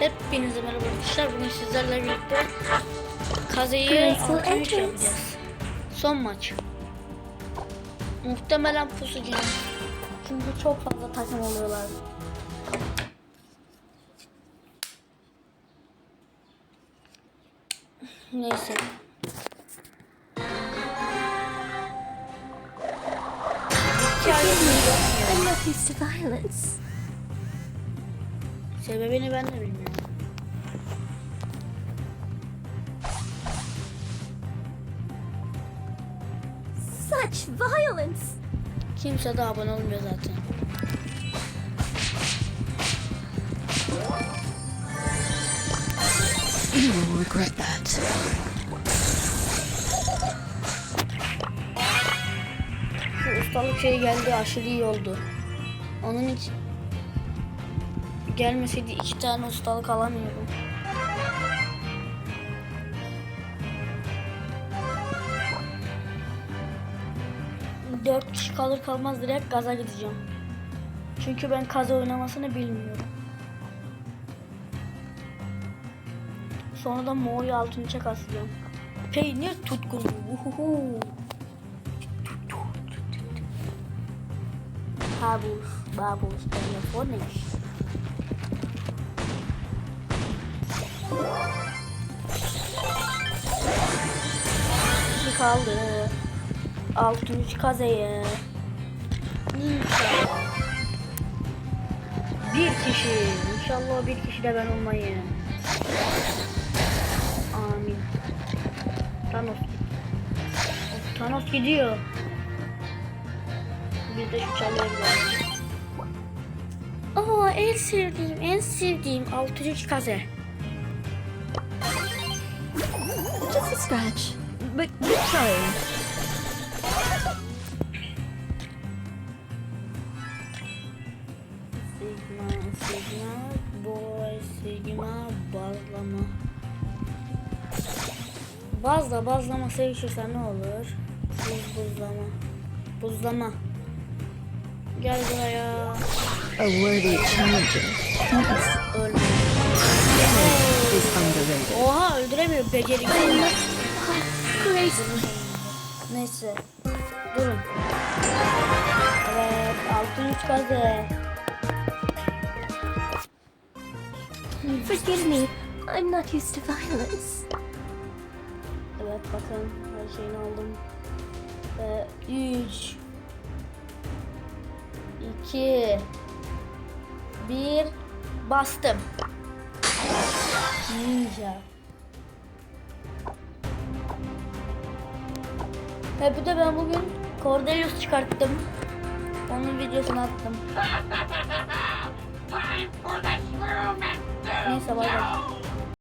Hepinize merhaba arkadaşlar. Bugün sizlerle birlikte Kaze'yi Graceful 6-3 entrance. yapacağız. Son maç. Muhtemelen pusacağım. Çünkü çok fazla takım oluyorlar. Neyse. I'm not used to violence. Sebebini ben de bilmiyorum. Such violence! Kimse de abone olmuyor zaten. You will regret that. Şu ustalık şeyi geldi aşırı iyi oldu. Onun için gelmeseydi iki tane ustalık alamıyorum. Dört kişi kalır kalmaz direkt gaza gideceğim. Çünkü ben kaza oynamasını bilmiyorum. Sonra da Mo'yu altın çek asacağım. Peynir tutkunu. Uhuhu. Habus, babus, telefones. Kaldı. Altın üç kazeye. İnşallah. Bir kişi. İnşallah bir kişi de ben olmayayım. Amin. Thanos. Thanos gidiyor. Biz de şu gidelim. Aa en sevdiğim, en sevdiğim 600 kaze. Just a scratch. But keep trying. Sigma, sigma, boy, sigma, bazlama. Bazla, bazlama sevişirse ne olur? Buz, buzlama. Buzlama. Gel buraya. A worthy challenger underrated. Oha öldüremiyor beceriksiz. Grace, Neyse. Durun. Evet. Altın üç gazete. forgive me. I'm not used to violence. Evet bakın her şeyini aldım. Ee, 3 2 1 Bastım. Ninja. Ve bir de ben bugün Cordelius çıkarttım. Onun videosunu attım. Neyse bay bay.